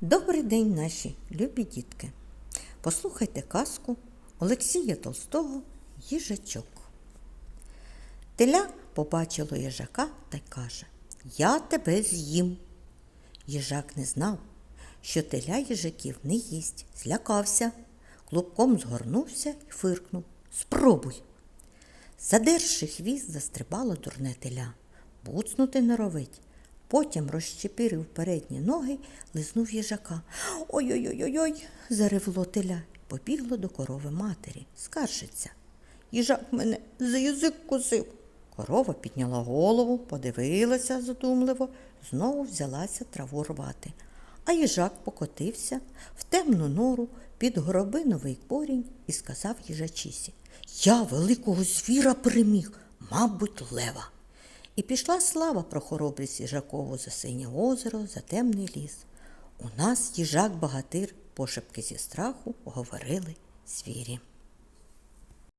Добрий день, наші любі дітки. Послухайте казку Олексія Толстого Їжачок. Теля побачило їжака та й каже Я тебе з'їм. Їжак не знав, що теля їжаків не їсть, злякався, клубком згорнувся і фиркнув Спробуй. Задерши хвіст, застрибало дурне теля, буцнути норовить. Потім розщепірив передні ноги, лизнув їжака. Ой-ой-ой-ой, заревло теля побігло до корови матері. Скаржиться. Їжак мене за язик кусив. Корова підняла голову, подивилася задумливо, знову взялася траву рвати. А їжак покотився в темну нору під горобиновий корінь і сказав їжачісі Я великого звіра переміг, мабуть, лева. І пішла слава про хоробрість їжакову за синє озеро, за темний ліс. У нас їжак-багатир, пошепки зі страху говорили звірі.